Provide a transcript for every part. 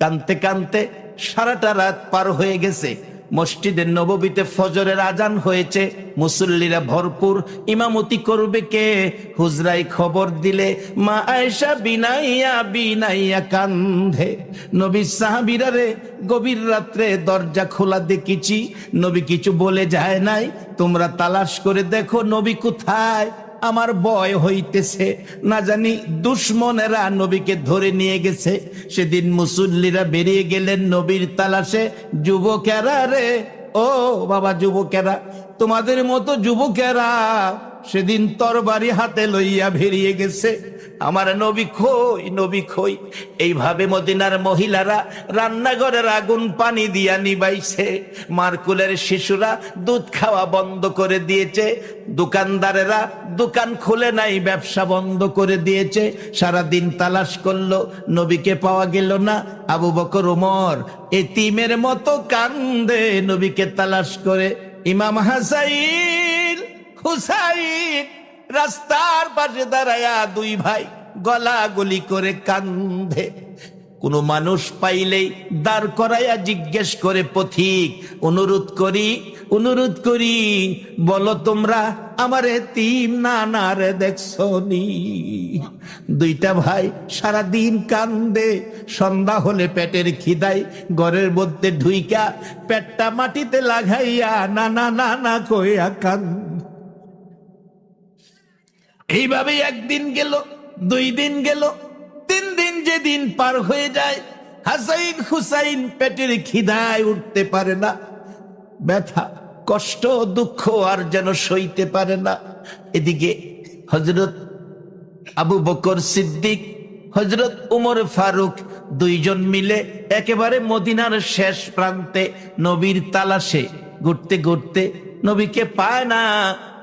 কানতে কানতে সারাটা রাত পার হয়ে গেছে। মসজিদের নববীতে ফজরের আজান হয়েছে। মুসল্লিরা ভরপুর। ইমামতি করবে কে? হুজরাই খবর দিলে মা আয়েশা বিনাইয়া বিনাইয়া কান্ধে নবী সাহাবিরা রে, গভীর রাত্রে দরজা খোলা দেখেছি। নবী কিছু বলে যায় নাই। তোমরা তালাশ করে দেখো নবী কোথায়? আমার বয় হইতেছে। না জানি দুশ্মনেরা নবীকে ধরে নিয়ে গেছে। সেদিন মুসল্লিরা বেরিয়ে গেলেন নবীর তালাশে। যুবকেরা রে, ও বাবা যুবকেরা, তোমাদের মতো যুবকেরা সেদিন তরবারি হাতে লইয়া বেরিয়ে গেছে। আমার নবী খই নবী খই, এইভাবে মদিনার মহিলারা রান্নাঘরের আগুন পানি দিয়া নিবাইছে। মারকুলের শিশুরা দুধ খাওয়া বন্ধ করে দিয়েছে। দোকানদারেরা দোকান খুলে নাই, ব্যবসা বন্ধ করে দিয়েছে। সারা দিন তালাশ করল, নবীকে পাওয়া গেল না। আবু বকর, ওমর এতিমের মতো কান্দে নবীকে তালাশ করে। ইমাম হাসাইন হুসাইন রাস্তার পাশে দাঁড়ায়া দুই ভাই গলা গলি করে কান্দে। কোনো মানুষ পাইলেই দাঁড় করাইয়া জিজ্ঞেস করে, পথিক, অনুরোধ করি অনুরোধ করি, বলো তোমরা আমার তিন না না রে দেখছ নি দুইটা ভাই সারা দিন কান্দে, সন্ধ্যা হলে পেটের খিদাই ঘরের মধ্যে ঢুইকা পেটটা মাটিতে লাগাইয়া না না না না কইয়া কান্দ। এইভাবে একদিন গেল, দুই দিন গেল, তিন দিন যে দিন পার হয়ে যায়, হাসাইন হুসাইন পেটের খিদায় উঠতে পারে না, ব্যথা, কষ্ট, দুঃখ আর যেন সইতে পারে না। এদিকে হজরত আবু বকর সিদ্দিক হজরত উমর ফারুক দুইজন মিলে একেবারে মদিনার শেষ প্রান্তে নবীর তালাশে ঘুরতে ঘুরতে নবীকে পায় না।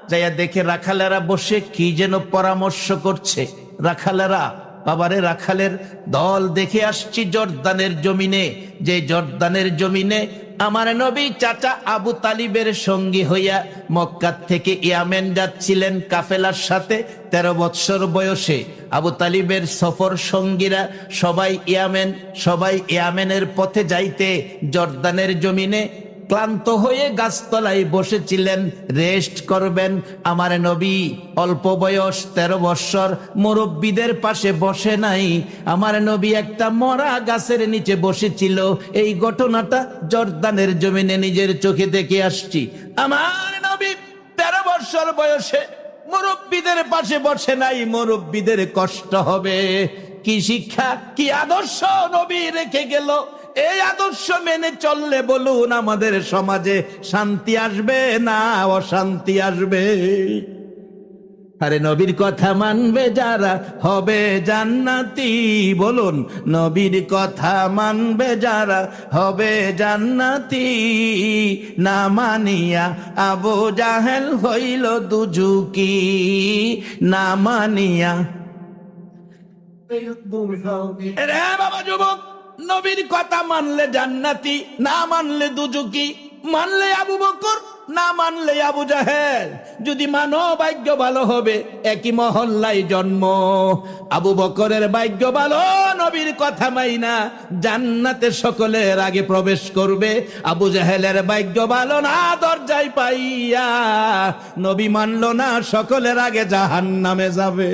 যাইয়া দেখে রাখালেরা বসে কি যেন পরামর্শ করছে। রাখালেরা, বাবারে রাখালের দল দেখে আসছি জর্দানের জমিনে। যে জর্দানের জমিনে আমার নবী চাচা আবু তালিবের সঙ্গী হইয়া মক্কার থেকে ইয়ামেন যাচ্ছিলেন কাফেলার সাথে তেরো বৎসর বয়সে। আবু তালিবের সফর সঙ্গীরা সবাই ইয়ামেন, সবাই ইয়ামেনের পথে যাইতে জর্দানের জমিনে ক্লান্ত হয়ে গাছতলায় বসেছিলেন। রেস্ট করবেন। আমার নবী অল্প বয়স, তেরো বৎসর, মুরব্বীদের পাশে বসে নাই। আমার নবী একটা মরা গাছের নিচে বসেছিল। এই ঘটনাটা জর্দানের জমিনে নিজের চোখে দেখে আসছি। আমার নবী তেরো বৎসর বয়সে মুরব্বীদের পাশে বসে নাই। মুরব্বীদের কষ্ট হবে। কি শিক্ষা, কি আদর্শ নবী রেখে গেল। এই আদর্শ মেনে চললে বলুন আমাদের সমাজে শান্তি আসবে না অশান্তি আসবে? আরে নবীর কথা মানবে যারা হবে জান্নাতি। বলুন নবীর কথা মানবে যারা হবে জান্নাতি। না মানিয়া আবু জাহেল হইল দুজুকি না মানিয়া। বাবা যুবক! নবীর কথা মানলে জান্নাতি, না মানলে দুজুকি মানলে আবু বকর, না মানলে আবু জাহেল। যদি মানো ভাগ্য ভালো হবে, একই মহল্লায় জন্ম। আবু বকরের ভাগ্য ভালো, নবীর কথা মাইনা। জান্নাতে সকলের আগে প্রবেশ করবে। আবু জাহেলের ভাগ্য ভালো না, দরজায় পাইয়া। নবী মানলো না, সকলের আগে জাহান নামে যাবে।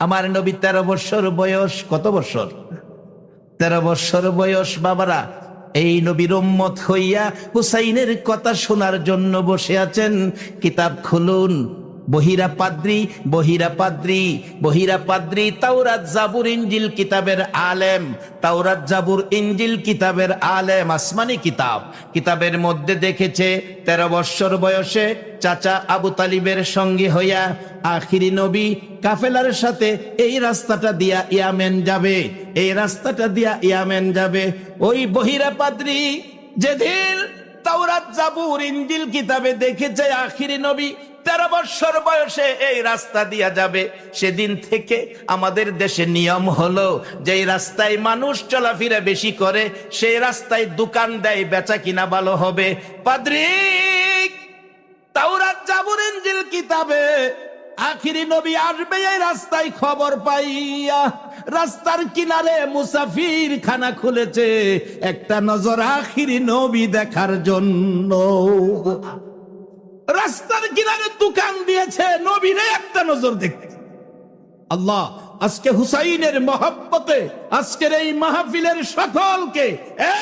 আমার নবী তেরো বৎসর বয়স, কত বৎসর তেরো বৎসর বয়স বাবারা, এই নবীর উম্মত হইয়া হুসাইনের কথা শোনার জন্য বসে আছেন। কিতাব খুলুন। বহিরা পাদ্রি বহিরা পাদ্রি বহিরা পাদ্রি তাওরাত জাবুর ইঞ্জিল কিতাবের আলেম, তাওরাত জাবুর ইঞ্জিল কিতাবের আলেম, আসমানি কিতাব। কিতাবের মধ্যে দেখেছে, তেরো বৎসর বয়সে চাচা আবু তালিবের সঙ্গে হইয়া আখিরি নবী কাফেলার সাথে এই রাস্তাটা দিয়া ইয়ামেন যাবে, এই রাস্তাটা দিয়া ইয়ামেন যাবে। ওই বহিরা পাদ্রি যেদিন তাওরাত জাবুর ইঞ্জিল কিতাবে দেখেছে, আখিরি নবী তেরো বৎসর বয়সে এই রাস্তা দিয়া যাবে। সেদিন থেকে আমাদের দেশে নিয়ম হলো যে রাস্তায় মানুষ চলাফেরা বেশি করে, সেই রাস্তায় দোকান দেয়, বেচা কিনা ভালো হবে। পাদ্রিক তাওরাত জাবুর ইঞ্জিল কিতাবে। আখিরি নবী আসবে এই রাস্তায় খবর পাইয়া। রাস্তার কিনারে মুসাফির খানা খুলেছে। একটা নজর আখিরি নবী দেখার জন্য। রাস্তার কিনারে দোকান দিয়েছে, নবীরে একটা নজর দেখতে আল্লাহ, আজকে হুসাইনের মহাব্বতে, আজকের এই মাহফিলের সকলকে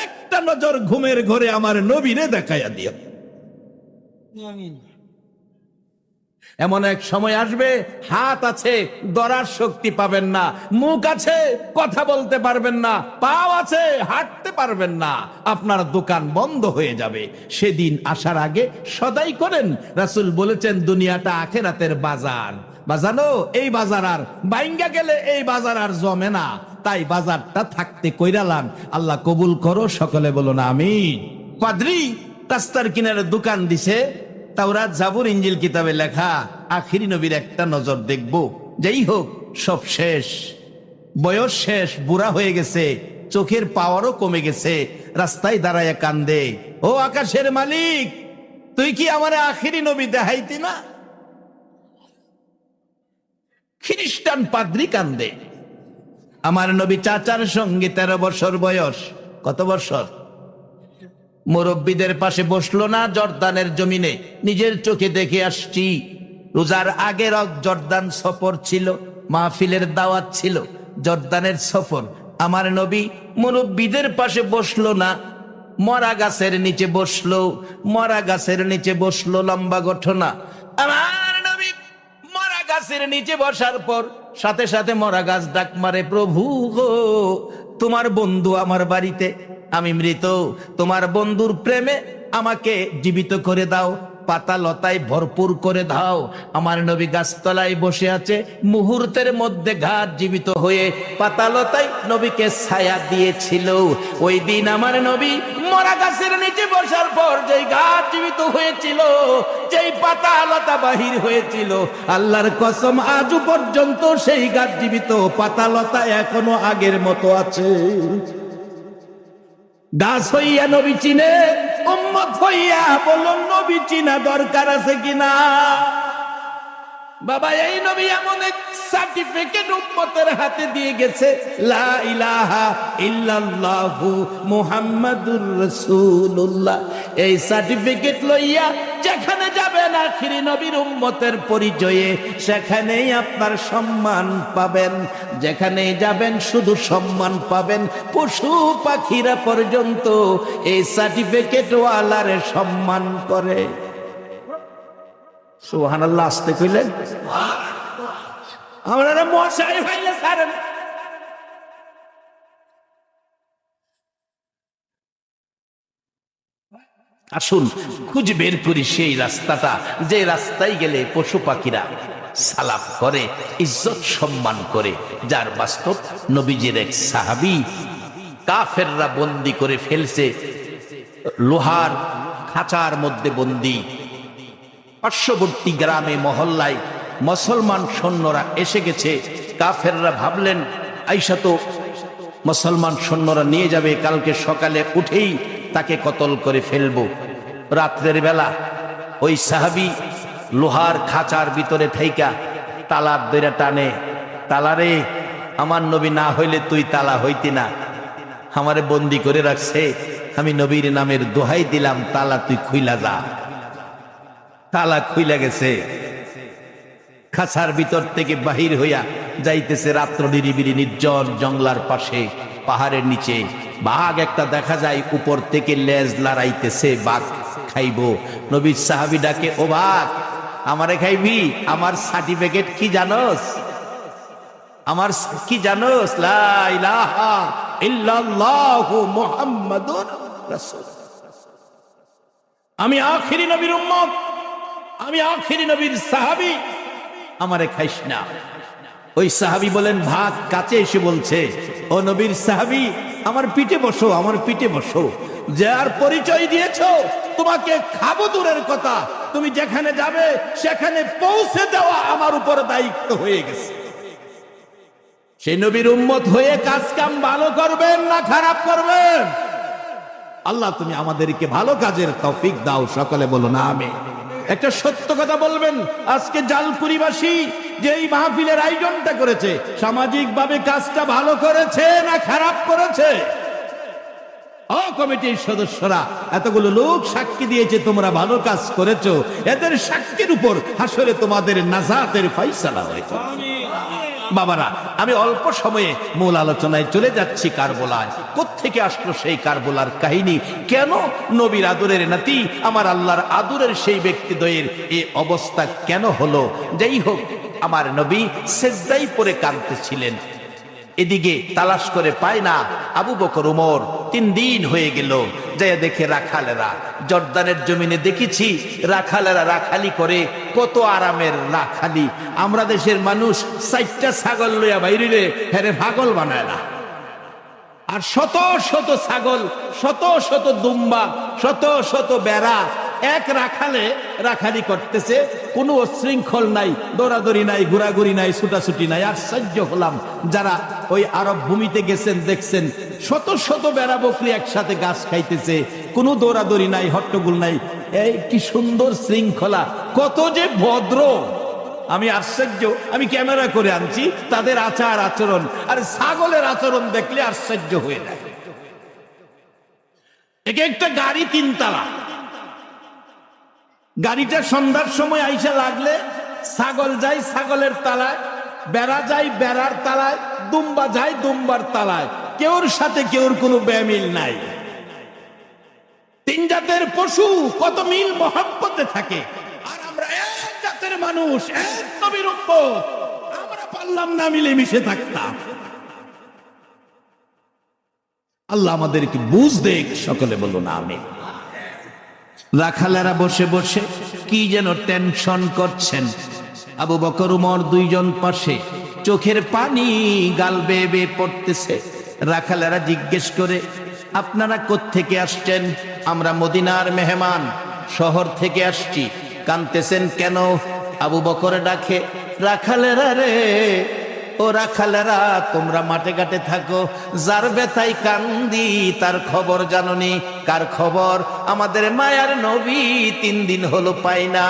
একটা নজর ঘুমের ঘরে আমার নবীরে দেখাইয়া দিও। এমন এক সময় আসবে, হাত আছে দরার শক্তি পাবেন না, মুখ আছে, কথা বলতে পারবেন না, পাও আছে, হাঁটতে পারবেন না, আপনার দোকান বন্ধ হয়ে যাবে। সেদিন আসার আগে সদাই করেন, রাসুল বলেছেন, দুনিয়াটা আখেরাতের বাজার। বাজানো, এই বাজার আর বাইঙ্গা গেলে এই বাজার আর জমে না। তাই বাজারটা থাকতে কইরালাম আল্লাহ কবুল করো, সকলে বলো না আমি পাদ্রি, রাস্তার কিনারে দোকান দিছে তাওরাত জাবুর ইঞ্জিল কিতাবে লেখা, আখিরি নবীর একটা নজর দেখব। যেই হোক, সব শেষ। বয়স শেষ, বুড়া হয়ে গেছে, চোখের পাওয়ারও কমে গেছে, রাস্তায় দাঁড়ায় কান্দে। ও আকাশের মালিক, তুই কি আমার আখিরি নবী দেখাইতি না? খ্রিস্টান পাদ্রি কান্দে। আমার নবী চাচার সঙ্গে তেরো বছর বয়স। কত বছর? মুরব্বীদের পাশে বসল না জর্দানের জমিনে। নিজের চোখে দেখে আসছি। রোজার আগের জর্দান সফর ছিল, মাহফিলের দাওয়াত ছিল, জর্দানের সফর। আমার নবী মুরব্বীদের পাশে বসল না, মরা গাছের নিচে বসল, মরা গাছের নিচে বসল লম্বা ঘটনা। আমার নবী মরা গাছের নিচে বসার পর সাথে সাথে মরা গাছ ডাক মারে, প্রভু গো, তোমার বন্ধু আমার বাড়িতে আমি মৃত, তোমার বন্ধুর প্রেমে আমাকে জীবিত করে দাও পাতা লতায় ভরপুর করে দাও। আমার নবী গাছতলায় বসে আছে, মুহূর্তের মধ্যে ঘাট জীবিত হয়ে পাতা লতায় নবীকে ছায়া দিয়েছিল। ওই দিন আমার নবী মরা গাছের নিচে বসার পর যেই গাছ জীবিত হয়েছিল, যেই পাতা লতা বাহির হয়েছিল, আল্লাহর কসম আজও পর্যন্ত সেই গাছ জীবিত পাতা লতা এখনও আগের মতো আছে। গাছ হইয়া নবী চিনে উম্মত হইয়া বলল নবী চিনা দরকার আছে কিনা? বাবা, এই নবী এমন এক সার্টিফিকেট উম্মতের হাতে দিয়ে গেছে, লা ইলাহা ইল্লাল্লাহু মুহাম্মাদুর রাসূলুল্লাহ। এই সার্টিফিকেট লইয়া যেখানে যাবেন আখিরি নবীর উম্মতের পরিচয়ে, সেখানেই আপনার সম্মান পাবেন। যেখানেই যাবেন শুধু সম্মান পাবেন। পশু পাখিরা পর্যন্ত এই সার্টিফিকেট ওয়ালারে সম্মান করে। সুহান আল্লাহ আসতে কইলেন। আসুন, খুঁজে বের করি সেই রাস্তাটা, যে রাস্তায় গেলে পশু পাখিরা সালাম করে, ইজ্জত সম্মান করে। যার বাস্তব নবীজির এক সাহাবি কাফেররা বন্দি করে ফেলছে, লোহার খাঁচার মধ্যে বন্দি পার্শ্ববর্তী গ্রামে মহল্লায় মুসলমান সৈন্যরা এসে গেছে। কাফেররা ভাবলেন আইসা তো মুসলমান সৈন্যরা নিয়ে যাবে, কালকে সকালে উঠেই তাকে কতল করে ফেলব। রাত্রের বেলা ওই সাহাবি লোহার খাঁচার ভিতরে থাইকা তালার দইরা টানে, তালারে, আমার নবী না হইলে তুই তালা হইতি না। আমারে বন্দি করে রাখছে। আমি নবীর নামের দোহাই দিলাম, তালা তুই খুইলা যা। তালা খুইলা গেছে। খাঁচার ভিতর থেকে বাহির হইয়া যাইতেছে রাত্র নিরিবিরি নির্জন জংলার পাশে, পাহাড়ের নিচে। বাঘ একটা দেখা যায়, উপর থেকে লেজ লড়াইতেছে বাঘ খাইব। নবী সাহাবি ডাকে, ও বাঘ, আমারে খাইবি? আমার সার্টিফিকেট কি জানোস? আমার কি জানোস? রাসূল আমি আখিরি নবীর উম্মত। আমি আখিরি নবীর সাহাবি। আমারে খাইস না। ওই সাহাবি বলেন, ভাত কাছে এসে বলছে, ও নবীর সাহাবি, আমার পিঠে বসো, আমার পিঠে বসো। যার পরিচয় দিয়েছ, তোমাকে খাব দূরের কথা। তুমি যেখানে যাবে, সেখানে পৌঁছে দেওয়া আমার উপর দায়িত্ব হয়ে গেছে। সেই নবীর উম্মত হয়ে কাজ কাম ভালো করবেন না খারাপ করবেন? আল্লাহ তুমি আমাদেরকে ভালো কাজের তৌফিক দাও, সকলে বলো না আমি একটা সত্য কথা বলবেন, আজকে জালপুরিবাসী যে এই মাহফিলের আয়োজনটা করেছে, সামাজিকভাবে কাজটা ভালো করেছে না খারাপ করেছে? ও কমিটির সদস্যরা, এতগুলো লোক সাক্ষী দিয়েছে, তোমরা ভালো কাজ করেছ, এদের সাক্ষীর উপর আসলে তোমাদের নাজাতের ফাইসালা হয়েছে। বাবারা, আমি অল্প সময়ে মূল আলোচনায় চলে যাচ্ছি কারবোলায়। কোত্থেকে আসলো সেই কারবোলার কাহিনী? কেন নবীর আদরের নাতি, আমার আল্লাহর আদরের সেই ব্যক্তিদ্বয়ের এই অবস্থা কেন হলো? যাই হোক, আমার নবী সেজদাই পরে কাঁদতেছিলেন। এদিকে তালাশ করে পায় না আবু বকর উমর। তিন দিন হয়ে গেল। যায় দেখে রাখালেরা, জর্দানের জমিনে দেখেছি রাখালেরা রাখালি করে, কত আরামের রাখালি। আমরা দেশের মানুষ চারটা ছাগল লইয়া বাইরে হেরে ভাগল বানায় না। আর শত শত ছাগল, শত শত দুম্বা, শত শত বেড়া এক রাখালে রাখালি করতেছে, কোনো শৃঙ্খল নাই, দৌড়াদৌড়ি নাই, ঘোরাঘুরি নাই, ছুটাছুটি নাই। আশ্চর্য হলাম, যারা ওই আরব ভূমিতে গেছেন, দেখছেন, শত শত বেড়া বকরি একসাথে গাছ খাইতেছে, কোনো দৌড়াদৌড়ি নাই, হট্টগোল নাই। এই কি সুন্দর শৃঙ্খলা, কত যে ভদ্র। আমি আশ্চর্য, আমি ক্যামেরা করে আনছি, তাদের আচার আচরণ, আর ছাগলের আচরণ দেখলে আশ্চর্য হয়ে যায়। একে একটা গাড়ি তিনতলা গাড়িটা সন্ধ্যার সময় আইসা লাগলে ছাগল যায় ছাগলের তালায়, বেড়া যায় বেড়ার তালায়, দুম্বা যায় দুম্বার তালায়। কেউর সাথে কেউর কোনো ব্যামিল নাই। তিন জাতের পশু কত মিল মহাব্বতে থাকে। আর আমরা এক জাতের মানুষ, এক নবীর আমরা পারলাম না মিলে মিশে থাকতাম। আল্লাহ আমাদেরকে বুঝ দেখ, সকলে বলুন আমি রাখালেরা বসে বসে কি যেন টেনশন করছেন। আবু বকর, উমর দুইজন পাশে চোখের পানি গাল বেয়ে বেয়ে পড়তেছে। রাখালেরা জিজ্ঞেস করে, আপনারা কোত্থেকে আসছেন? আমরা মদিনার মেহমান, শহর থেকে আসছি। কানতেছেন কেন? আবু বকর ডাকে, রাখালেরা রে ও রাখালেরা তোমরা মাঠে ঘাটে থাকো। যার বেথাই কান্দি, তার খবর জাননি। কার খবর? আমাদের মায়ার নবী তিন দিন হলো পাই না।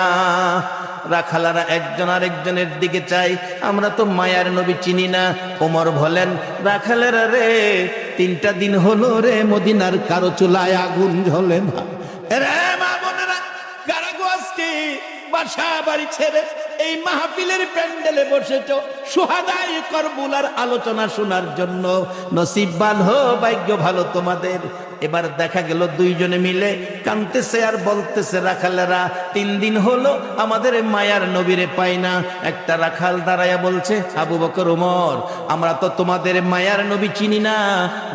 রাখালারা একজন আরেকজনের দিকে চাই আমরা তো মায়ার নবী চিনি না। ওমর বলেন রাখালেরা রে, তিনটা দিন হলো রে, মদিনার কারও চুলায় আগুন জ্বলে না। রে মা বোনেরা কারাগো আজকে বাসা বাড়ি ছেড়ে এই মাহফিলের প্যান্ডেলে বসেছ। সুহাদাই করবুলার আলোচনা শোনার জন্য। নসিবান হো, ভাগ্য ভালো তোমাদের। এবার দেখা গেল দুইজনে মিলে। কানতেছে আর বলতেছে, রাখালেরা, তিন দিন হলো আমাদের মায়ার নবীরে পাই না। একটা রাখাল দাঁড়াইয়া বলছে, আবু বকর উমর আমরা তো তোমাদের মায়ার নবী চিনি না,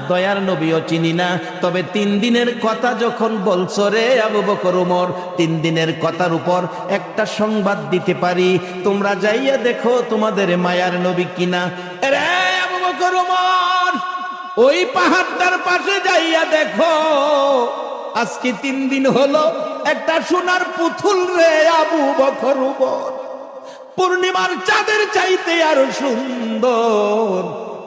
দয়ার নবীও চিনি না। তবে তিন দিনের কথা যখন বলছো রে আবু বকর উমর তিন দিনের কথার উপর একটা সংবাদ দিতে পারি। তোমরা যাইয়া দেখো তোমাদের মায়ার নবী কিনা। ওই পাহাড়টার পাশে যাইয়া দেখো। আজকে তিন দিন হলো একটা সোনার পুতুল রে আবু উমর পূর্ণিমার চাঁদের চাইতে আরও সুন্দর।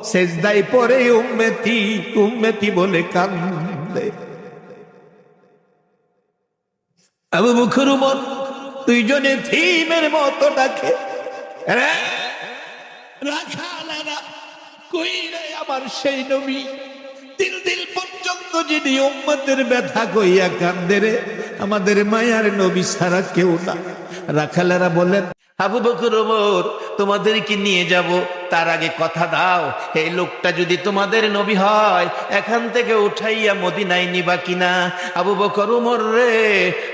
সেজদাই পরে উম্মেতি উম্মেতি বলে কান্দে। আবু উমর দুইজনে ভীমের মতো ডাকে আমার সেই নবী, দিল দিল পর্যন্ত যিনি উম্মতের ব্যথা কইয়া কান্দে আমাদের মায়ার নবী ছাড়া কেউ না। রাখালেরা বলেন আবু বকর ওমর, তোমাদেরকে নিয়ে যাব। তার আগে কথা দাও এই লোকটা যদি তোমাদের নবী হয়, এখান থেকে উঠাইয়া মদিনায় নিবা কিনা? আবু বকর উমর রে,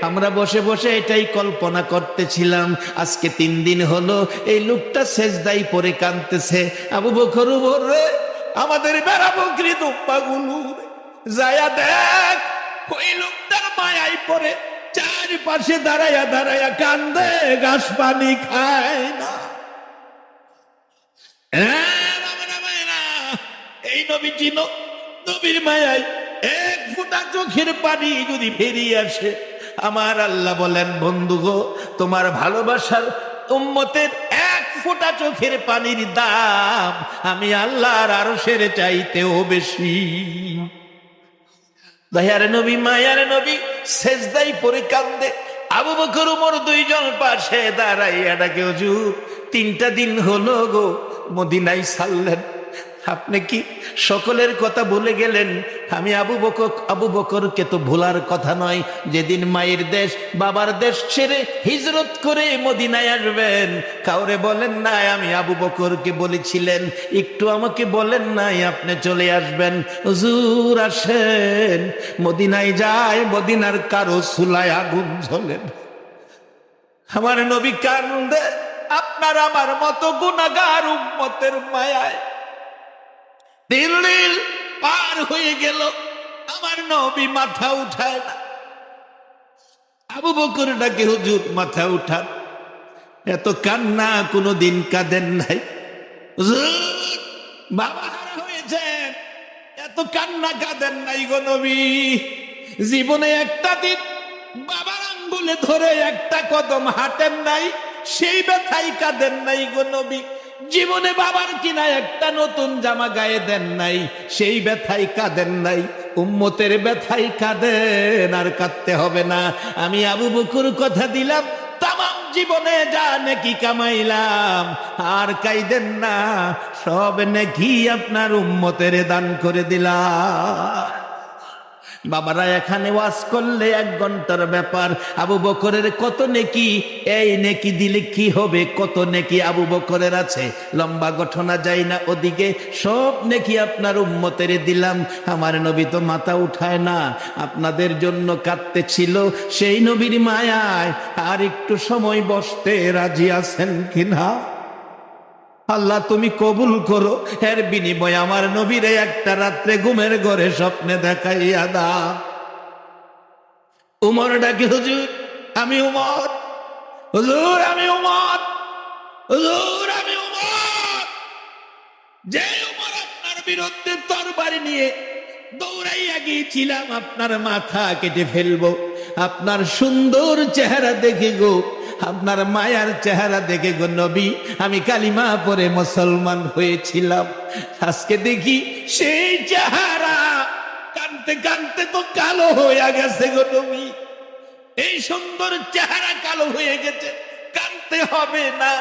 আমরা বসে বসে এটাই কল্পনা করতেছিলাম। আজকে তিন দিন হলো, এই লোকটা শেষদাই পরে কাঁদতেছে। আবু বকর উমর রে, আমাদের বেড়া বকরি দুপ্পাগুলো যায়া দেখ, ওই লোকটার মায়াই পরে চারপাশে দাঁড়াইয়া দাঁড়াইয়া কান্দে, ঘাস পানি খায় না। এই নবী চিনো, নবীর মায়াই এক ফোঁটা চোখের পানি যদি বেরিয়ে আসে, আমার আল্লাহ বলেন, বন্ধু গো, তোমার ভালোবাসার উম্মতের এক ফোঁটা চোখের পানির দাম আমি আল্লাহর আরও সেরে চাইতেও বেশি। দয়ার নবী, মায়ারে নবী, সেজদাই পরে কান্দে। আবু বকর, উমর দুইজন পাশে দাঁড়াইয়া ডাকে, হুজুর, তিনটা দিন হলো গো মদিনাই ছাড়লেন আপনি কি সকলের কথা ভুলে গেলেন? আমি আবু বকর, আবু বকরকে তো ভোলার কথা নয়। যেদিন মায়ের দেশ, বাবার দেশ ছেড়ে হিজরত করে মদিনায় আসবেন, কাউরে বলেন নাই আমি আবু বকরকে বলেছিলেন। একটু আমাকে বলেন নাই আপনি চলে আসবেন। হুজুর আসেন, মদিনায় যায়, মদিনার কারও সুলায় আগুন জ্বলেন আমার নবী কান্দে, আপনার আমার মতো গুনাগার উম্মতের মায়ায়। দিল পার হয়ে গেল। আমার নবী মাথা উঠায় না। আবু বকর ডাকে, হুজুর, মাথা উঠান। এত কান্না কোনো দিন কাঁদেন নাই। বাবা হয়েছেন। এত কান্না কাঁদেন নাই গো নবী। জীবনে একটা দিন বাবার আঙ্গুলে ধরে একটা কদম হাঁটেন নাই, সেই ব্যথাই কাঁদেন নাই গো নবী। জীবনে বাবার কিনা একটা নতুন জামা গায়ে দেন নাই, সেই ব্যথাই কাঁদেন নাই, উম্মতের ব্যথাই কাঁদেন, আর কাঁদতে হবে না। আমি আবু বকুর কথা দিলাম, তামাম জীবনে যা নাকি কামাইলাম, আর কাইদেন না, সব নাকি আপনার উম্মতের দান করে দিলাম। বাবারা, এখানে ওয়াজ করলে এক ঘণ্টার ব্যাপার। আবু বকরের কত নেকি? এই নেকি দিলে কি হবে? কত নেকি আবু বকরের আছে? লম্বা গঠনা যাই না ওদিকে। সব নেকি আপনার উম্মতের দিলাম। আমার নবী তো মাথা উঠায় না। আপনাদের জন্য কাঁদতে ছিল সেই নবীর মায়ায়। আর একটু সময় বসতে রাজি আছেন কিনা? আল্লাহ, তুমি কবুল করো। এর বিনিময় আমার নবীরে একটা রাত্রে ঘুমের ঘরে স্বপ্নে দেখাইয়া দা উমর ডাকে, হুজুর, আমি উমর। হুজুর, আমি উমর। হুজুর, আমি উমর। যে উমর আপনার বিরুদ্ধে তরবারি নিয়ে দৌড়াইয়া গিয়েছিলাম, আপনার মাথা কেটে ফেলব। আপনার সুন্দর চেহারা দেখে গো আপনার মায়ার চেহারা দেখে গো নবী, আমি কালিমা পরে মুসলমান হয়েছিলাম। আজকে দেখি সেই চেহারা কানতে কানতে তো কালো হয়ে গেছে গো নবী। এই সুন্দর চেহারা কালো হয়ে গেছে, কানতে হবে না।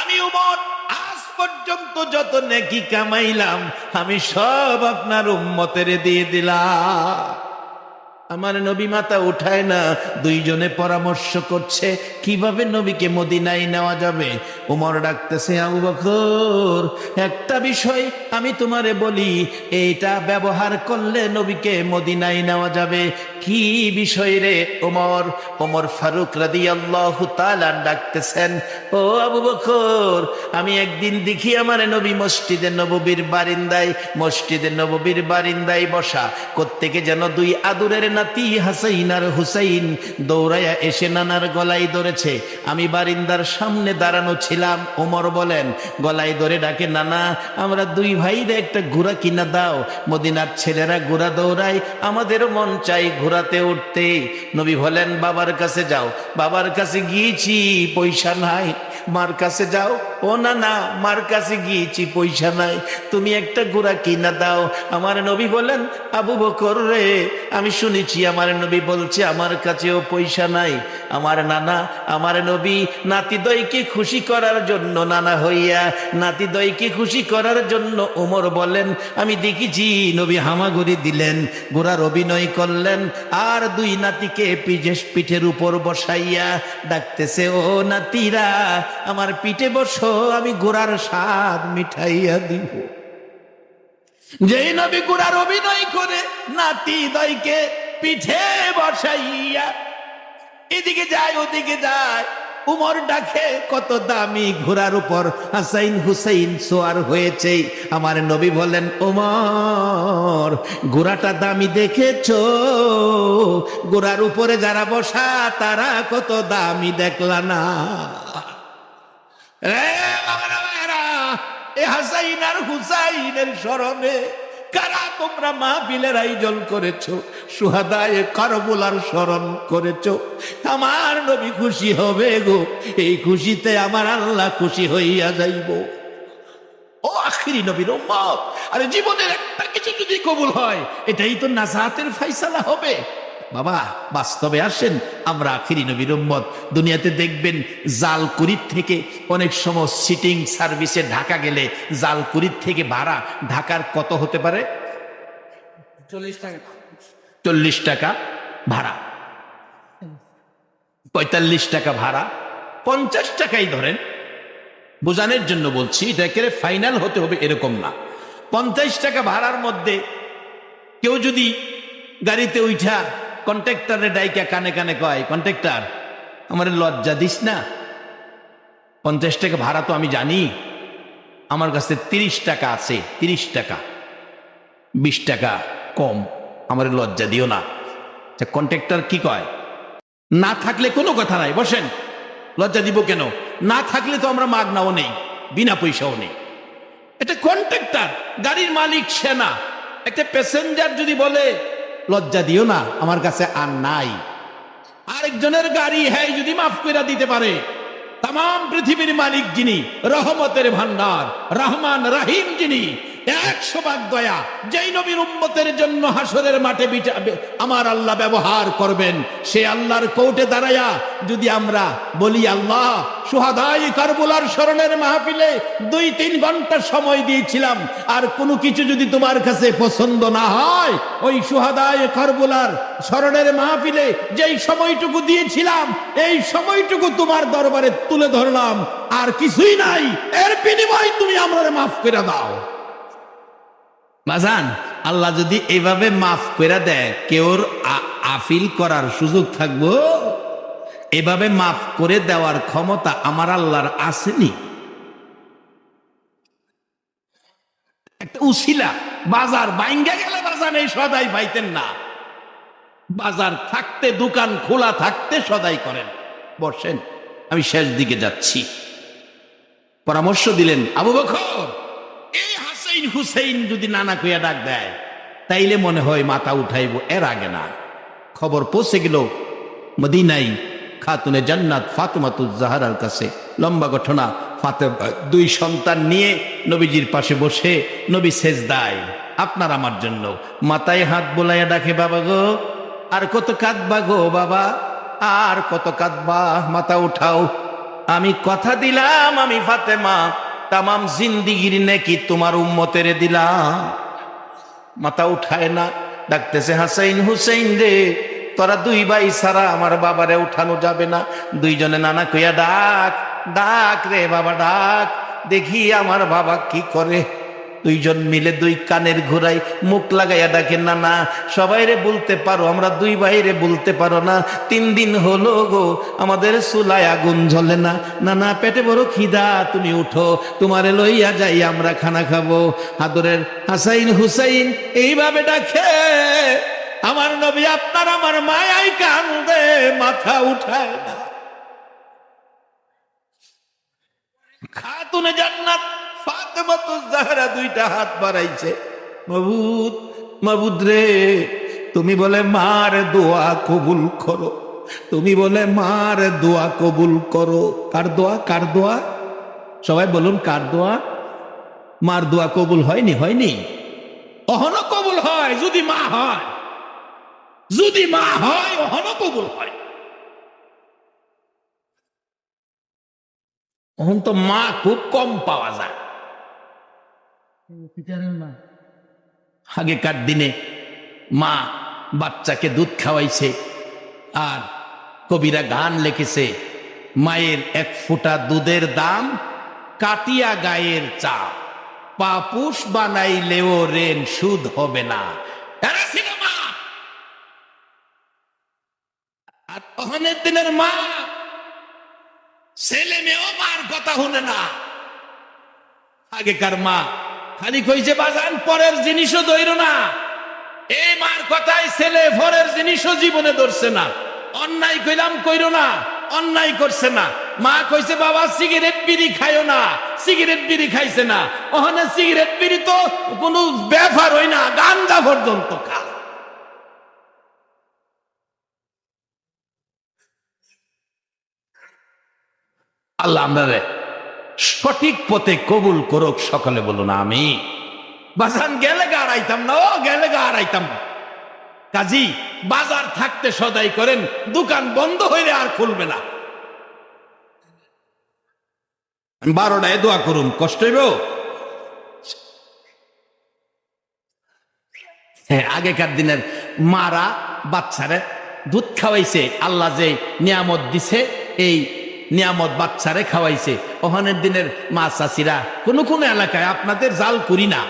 আমি উমর, আজ পর্যন্ত যত নেকি কামাইলাম, আমি সব আপনার উম্মতের দিয়ে দিলাম। আমার নবী মাতা উঠায় না। দুইজনে পরামর্শ করছে, কীভাবে নবীকে মদিনায় নেওয়া যাবে? উমর ডাকতেছে, আবু বকর, একটা বিষয় আমি তোমারে বলি, এইটা ব্যবহার করলে নবীকে মদিনায় নেওয়া যাবে। কি বিষয় রে ওমর ওমর ফারুক রাদি আল্লাহ তালান ডাকতেছেন, ও আবু বকর, আমি একদিন দেখি আমার নবী মসজিদে নববীর বারিন্দায়, মসজিদে নববীর বারিন্দায় বসা, কোত্থেকে যেন দুই আদুরের নাতি হাসাইন আর হুসাইন দৌড়াইয়া এসে নানার গলায় ধরেছে। আমি বারিন্দার সামনে দাঁড়ানো ছিলাম, ওমর বলেন, গলায় ধরে ডাকে, নানা, আমরা দুই ভাইরে একটা ঘোড়া কিনা দাও। মদিনার ছেলেরা ঘোড়া দৌড়ায়, আমাদেরও মন চাই ঘোড়াতে উঠতে। নবী বলেন, বাবার কাছে যাও। বাবার কাছে গিয়েছি, পয়সা নাই। মার কাছে যাও। ও না না মার কাছে গিয়েছি, পয়সা নাই। তুমি একটা ঘোড়া কিনা দাও। আমার নবী বলেন, আবু বকর রে, আমি শুনেছি আমার নবী বলছে, আমার কাছেও পয়সা নাই। আমার নানা, আমার নবী নাতিদয়কে খুশি করার জন্য নানা হইয়া নাতিদয়কে খুশি করার জন্য ওমর বলেন, আমি দেখেছি নবী হামাগুড়ি দিলেন গোড়ার অভিনয় করলেন, আর দুই নাতিকে পিঠের উপর বসাইয়া ডাকতেছে, ও নাতিরা, আমার পিঠে বসো আমি গোড়ার স্বাদ মিঠাইয়া দিব। যেই নবী গোড়ার অভিনয় করে, নাতি দয়কে পিঠে বসাইয়া, এদিকে যায়, ওদিকে যায় উমর ডাকে কত দামি ঘোড়ার উপর হাসাইন হুসাইন সোয়ার হয়েছে। আমার নবী বলেন, উমর, ঘোড়াটা দামি দেখেছ? ঘোড়ার উপরে যারা বসা, তারা কত দামি দেখলা না? স্মরণে তোমরা আয়োজন স্মরণ নবী খুশি হবে গো, এই খুশিতে আমার আল্লাহ খুশি হইয়া যাইব। ও আরে জীবনের একটা কিছু যদি কবুল হয়, এটাই তো নাজাতের ফাইসালা হবে। বাবা বাস্তবে আসেন। আমরা আখিরি নবীর উম্মত। দুনিয়াতে দেখবেন জালকুড়ির থেকে অনেক সময় সিটিং সার্ভিসে ঢাকা গেলে জালকুড়ির থেকে ভাড়া ঢাকার কত হতে পারে? চল্লিশ টাকা। চল্লিশ টাকা ভাড়া। পঁয়তাল্লিশ টাকা ভাড়া। পঞ্চাশ টাকাই ধরেন। বোঝানোর জন্য বলছি এটাকে ফাইনাল হতে হবে এরকম না। পঞ্চাশ টাকা ভাড়ার মধ্যে কেউ যদি গাড়িতে উঠা কন্ট্রাক্টরে ডাইকা কানে কানে কয়, কন্ট্রাক্টর, আমার লজ্জা দিস না? পঞ্চাশ টাকা ভাড়া তো আমি জানি। আমার কাছে তিরিশ টাকা আছে, তিরিশ টাকা। বিশ টাকা কম, আমার লজ্জা দিও না। কন্ট্রাক্টর কি কয়, না থাকলে কোনো কথা নাই, বসেন। লজ্জা দিব কেন? না থাকলে তো আমরা মাগনাও নেই, বিনা পয়সাও নেই। এটা কন্ট্রাক্টর, গাড়ির মালিক, সেনা। একটা প্যাসেঞ্জার যদি বলে লজ্জা দিও না, আমার কাছে আর নাই। আরেকজনের গাড়ি হ্যাঁ যদি মাফ করে দিতে পারে। তাম পৃথিবীর মালিক যিনি, রহমতের ভান্ডার রহমান, রাহিম যিনি একশো ভাগ দয়া, যেই নবীর উম্মতের জন্য হাসরের মাঠে আমার আল্লাহ ব্যবহার করবেন, সে আল্লাহর কোর্টে দাঁড়ায়া যদি আমরা বলি, আল্লাহ, সুহাদাই কারবুলার স্মরণের মাহফিলে দুই তিন ঘণ্টা সময় দিয়েছিলাম, আর কোনো কিছু যদি তোমার কাছে পছন্দ না হয়, ওই সুহাদায় কারবুলার স্মরণের মাহফিলে যেই সময়টুকু দিয়েছিলাম, এই সময়টুকু তোমার দরবারে তুলে ধরলাম, আর কিছুই নাই, এর বিনিময় তুমি আমরা মাফ করে দাও। বাজান আল্লাহ যদি এইভাবে মাফ করে দেয় কেউর আ- আপিল করার সুযোগ থাকব? এভাবে মাফ করে দেওয়ার ক্ষমতা আমার আল্লাহর আসেনি। একটা উশিলা বাজার বাইঙ্গা গেলে বাজার এই সদাই পাইতেন না। বাজার থাকতে, দোকান খোলা থাকতে সদাই করেন। বসেন, আমি শেষ দিকে যাচ্ছি। পরামর্শ দিলেন, আবু এই হাসাইন, হুসেইন যদি নানা কইয়া ডাক দেয়, তাইলে মনে হয় মাথা উঠাইব, এর আগে না। খবর পৌঁছে গেল মদিনাই খাতুনে জান্নাত ফাতেমাতুজ জাহারার কাছে। লম্বা ঘটনা, ফাতে দুই সন্তান নিয়ে নবীজির পাশে বসে নবী শেষ দায় আপনার আমার জন্য মাথায় হাত বোলাইয়া ডাকে বাবা গো, আর কত কাঁদবা গো বাবা, আর কত কাঁদবা, মাথা উঠাও। আমি কথা দিলাম, আমি ফাতেমা তামাম জিন্দিগির নাকি তোমার উম্মতের দিলাম। মাথা উঠায় না, ডাকতেছে, হাসাইন হুসেইন রে, তোরা দুই ভাই ছাড়া আমার বাবারে উঠানো যাবে না। দুইজনে নানা কইয়া, ডাক ডাক রে বাবা, ডাক। দেখি আমার বাবা কি করে? দুইজন মিলে দুই কানের ঘোরাই মুখ লাগাইয়া ডাকে না না সবাই রে বলতে পারো, আমরা দুই ভাইরে বলতে পারো না। তিন দিন হলো গো, আমাদের চুলায় আগুন জ্বলে না। না না পেটে বড় খিদা, তুমি উঠো, তোমারে লইয়া যাই, আমরা খানা খাব। হাদরের হাসাইন হুসাইন এইভাবে ডাকে, আমার নবী আপনার আমার মায়াই কান্দে, মাথা উঠায় না। খাতুনে জান্নাত তুমি বলে মার দোয়া কবুল করো। তুমি বলে মার দোয়া কবুল করো। কার দোয়া? কার দোয়া? সবাই বলুন, কার দোয়া? মার দোয়া কবুল হয়নি? হয়নি? অহনো কবুল হয় যদি মা হয়। যদি মা হয়, অহনো কবুল হয়। এখন তো মা খুব কম পাওয়া যায়। আগেকার দিনে মা বাচ্চাকে দুধ খাওয়াইছে আর কবিরা গান লিখেছে, মায়ের এক ফোঁটা দুধের দাম কাটিয়া গায়ের চা পাপুষ বানাইলেও রেন সুদ হবে না। আর তখনের দিনের মা, ছেলে মেয়েও মার কথা শুনে না। আগেকার মা খালি কইছে বাজান, পরের জিনিসও ধইর না। এই মার কথায় ছেলে পরের জিনিসও জীবনে ধরছে না। অন্যায় কইলাম কইরো না, অন্যায় করছে না। মা কইছে, বাবা, সিগারেট বিড়ি খাইও না, সিগারেট বিড়ি খাইছে না। ওখানে সিগারেট বিড়ি তো কোনো ব্যাপার হয় না, গান্দা পর্যন্ত খা আল্লাহ আমরা সঠিক পথে কবুল করুক সকলে বলুন আমি বাসান গেলে গা আড়াইতাম না, ও, গেলে গা আড়াইতাম না। কাজী, বাজার থাকতে সদাই করেন, দোকান বন্ধ হইলে আর খুলবে না। বারোটায় দোয়া করুন কষ্ট হইব? হ্যাঁ আগেকার দিনের মারা বাচ্চারে দুধ খাওয়াইছে, আল্লাহ যে নিয়ামত দিছে, এই নিয়ামত বাচ্চারে খাওয়াইছে। ওখানের দিনের মা চাষিরা, কোনো কোনো এলাকায় আপনাদের জাল করি না।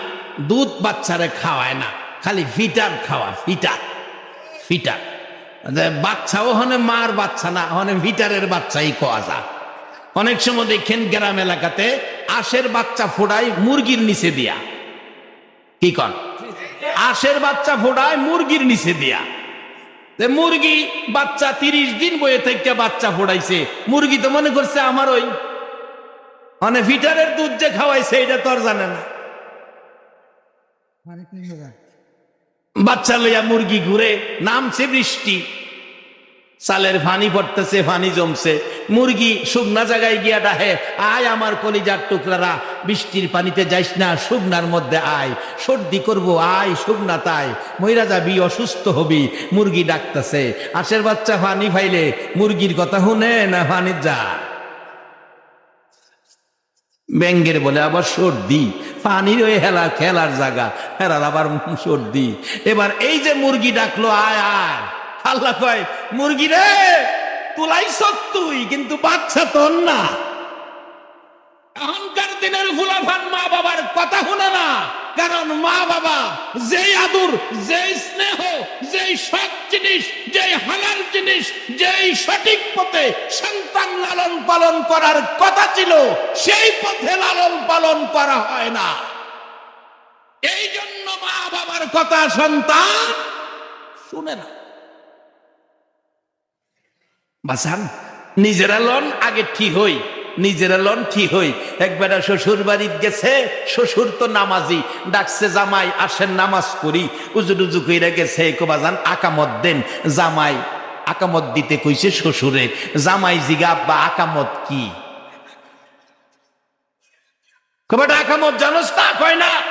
দুধ বাচ্চারে খাওয়ায় না, খালি ফিটার খাওয়া, ফিটার ফিটার। বাচ্চা, ওখানে মার বাচ্চা না, ওখানে ভিটারের বাচ্চাই খাওয়া যা অনেক সময় দেখেন গ্রাম এলাকাতে আশের বাচ্চা ফোড়ায় মুরগির নিচে দিয়া। কি কন? আশের বাচ্চা ফোড়ায় মুরগির নিচে দিয়া। মুরগি বাচ্চা তিরিশ দিন বয়ে থেকে বাচ্চা ফোড়াইছে। মুরগি তো মনে করছে আমার ওই মানে ভিটারের দুধ যে খাওয়াইছে এটা তো আর জানে না। বাচ্চা লইয়া মুরগি ঘুরে নামছে বৃষ্টি। চালের ফানি পড়তেছে ফানি জমছে। মুরগি শুকনা জায়গায় গিয়া ডাহে আয় আমার কলিজার টুকরারা বৃষ্টির পানিতে যাইস না শুকনার মধ্যে আয়। সর্দি করব আয় শুকনা তাই। মহিলা যাবি অসুস্থ হবি। মুরগি ডাকতেছে আশের বাচ্চা ফানি ফাইলে মুরগির কথা শুনে না ফানি যা ব্যাঙ্গের বলে আবার সর্দি। পানির ওই হেলা খেলার জায়গা, হেলার আবার সর্দি। এবার এই যে মুরগি ডাকলো, আয় আয়। আল্লাহ কয়, মুরগি রে তুলাইছ তুই, কিন্তু বাচ্চা তোর না। ফুলাফান মা বাবার কথা শুনে না। কারণ মা বাবা যেই যেই স্নেহ, যেই সৎ জিনিস, যেই হালাল জিনিস, যেই সঠিক পথে সন্তান লালন পালন করার কথা ছিল, সেই পথে লালন পালন করা হয় না। এই জন্য মা বাবার কথা সন্তান শুনে না। বাসান, নিজেরা লন, আগে ঠিক হই। নিজেরা লন ঠিক হই। একবার শ্বশুর বাড়ির গেছে, শ্বশুর তো নামাজি। ডাকছে, জামাই, আসেন, নামাজ করি উজু টুজু কইরা গেছে কোবাজান আকামত দেন। জামাই আকামত দিতে কইছে শ্বশুরে, জামাই জিগা বা আকামত কি? কবাটা আকামত জানোস তা কয় না?